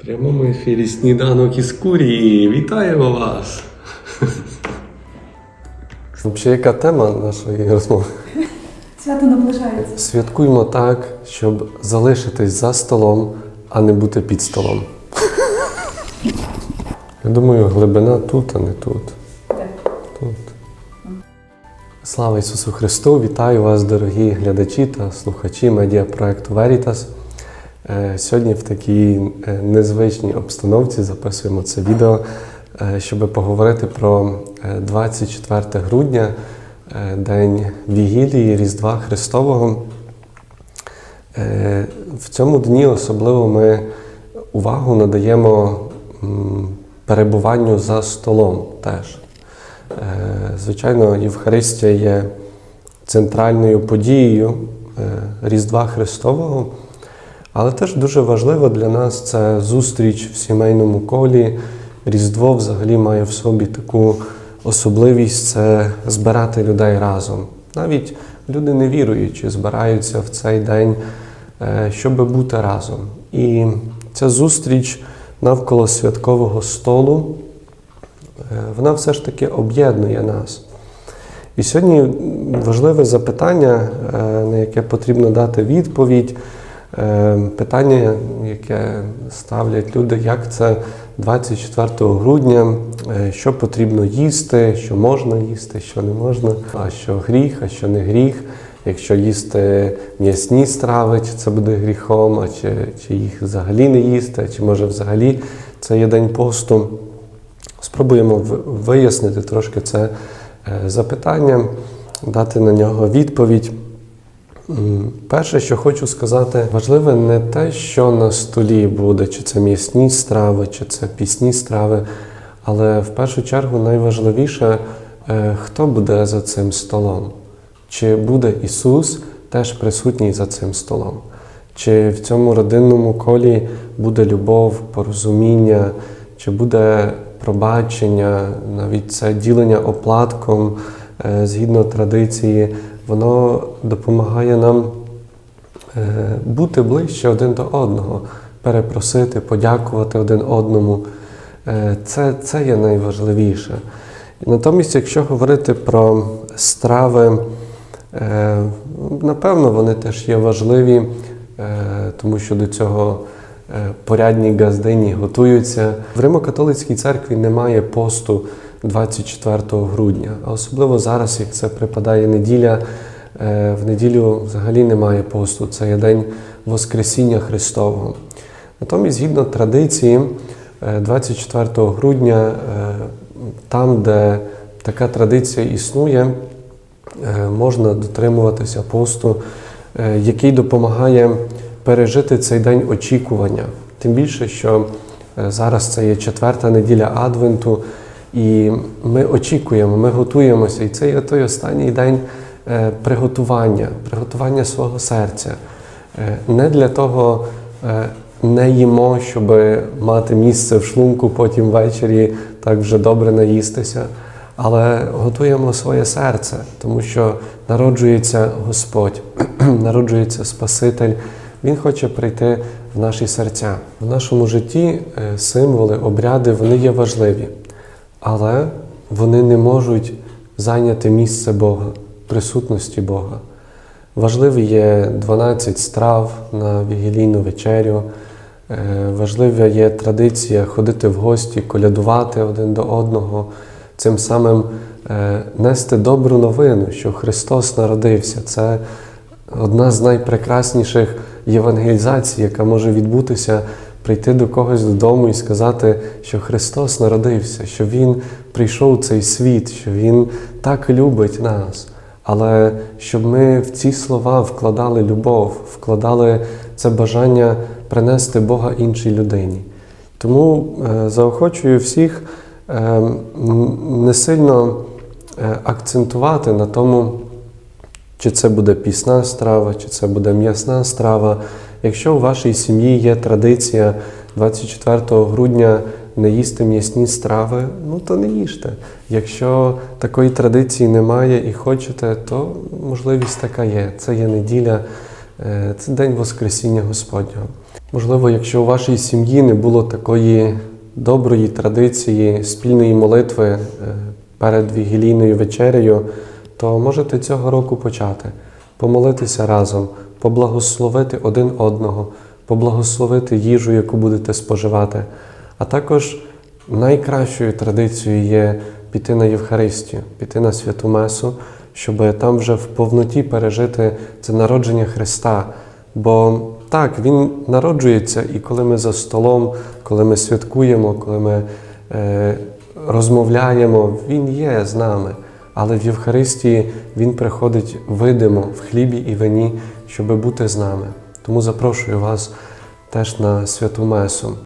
В прямому ефірі сніданок із курії. Вітаємо вас! Взагалі, яка тема нашої розмови? Свято наближається. Святкуємо так, щоб залишитись за столом, а не бути під столом. Я думаю, глибина тут, а не тут. Так. Тут. Слава Ісусу Христу! Вітаю вас, дорогі глядачі та слухачі медіапроекту Veritas. Е, Сьогодні в такій е, незвичній обстановці записуємо це відео, е, щоб поговорити про е, 24 грудня, День Вігілії Різдва Христового. В цьому дні особливо ми увагу надаємо перебуванню за столом теж. Звичайно, Євхаристія є центральною подією Різдва Христового, але теж дуже важливо для нас це зустріч в сімейному колі. Різдво взагалі має в собі таку особливість це збирати людей разом. Навіть люди невіруючі збираються в цей день, е, щоб бути разом. І ця зустріч навколо святкового столу е, вона все ж таки об'єднує нас. І сьогодні важливе запитання, е, на яке потрібно дати відповідь. Е, Питання, яке ставлять люди, як це 24 грудня, е, що потрібно їсти, що можна їсти, що не можна, а що гріх, а що не гріх. Якщо їсти м'ясні страви, чи це буде гріхом, а чи, чи їх взагалі не їсти, чи може взагалі це є день посту. Спробуємо вияснити трошки це е, запитання, дати на нього відповідь. Перше, що хочу сказати, важливе не те, що на столі буде, чи це м'ясні страви, чи це пісні страви, але в першу чергу найважливіше, е, хто буде за цим столом. Чи буде Ісус теж присутній за цим столом? Чи в цьому родинному колі буде любов, порозуміння, чи буде пробачення, навіть це ділення оплатком згідно традиції, воно допомагає нам е, бути ближче один до одного, перепросити, подякувати один одному. Е, Це, це є найважливіше. Натомість, якщо говорити про страви, е, напевно, вони теж є важливі, е, тому що до цього е, порядні газдині готуються. В Римо-католицькій церкві немає посту 24 грудня, а особливо зараз, як це припадає неділя. е, В неділю взагалі немає посту, це є день Воскресіння Христового. Натомість, згідно традиції, е, 24 грудня, е, там, де така традиція існує, е, можна дотримуватися посту, е, який допомагає пережити цей день очікування. Тим більше, що е, зараз це є четверта неділя Адвенту, і ми очікуємо, ми готуємося. І це є той останній день е, приготування, приготування свого серця. Е, Не для того е, не їмо, щоб мати місце в шлунку, потім ввечері так вже добре наїстися, але готуємо своє серце, тому що народжується Господь, народжується Спаситель. Він хоче прийти в наші серця. В нашому житті символи, обряди вони є важливі, але вони не можуть зайняти місце Бога, присутності Бога. Важливі є 12 страв на вігілійну вечерю. Е, Важлива є традиція ходити в гості, колядувати один до одного, цим самим е, нести добру новину, що Христос народився. Це одна з найпрекрасніших євангелізацій, яка може відбутися, прийти до когось додому і сказати, що Христос народився, що Він прийшов в цей світ, що Він так любить нас. Але щоб ми в ці слова вкладали любов, вкладали це бажання принести Бога іншій людині. Тому е, заохочую всіх е, не сильно е, акцентувати на тому, чи це буде пісна страва, чи це буде м'ясна страва. Якщо у вашій сім'ї є традиція 24 грудня не їсти м'ясні страви, ну то не їжте. Якщо такої традиції немає і хочете, то можливість така є. Це є неділя, е, це день Воскресіння Господнього. Можливо, якщо у вашій сім'ї не було такої доброї традиції спільної молитви е, перед вігілійною вечерею, то можете цього року почати помолитися разом, поблагословити один одного, поблагословити їжу, яку будете споживати. А також найкращою традицією є піти на Євхаристію, піти на святу Месу, щоб там вже в повноті пережити це народження Христа. Бо так, Він народжується, і коли ми за столом, коли ми святкуємо, коли ми е, розмовляємо, Він є з нами. Але в Євхаристії Він приходить видимо в хлібі і вині, щоб бути з нами. Тому запрошую вас теж на святу Месу.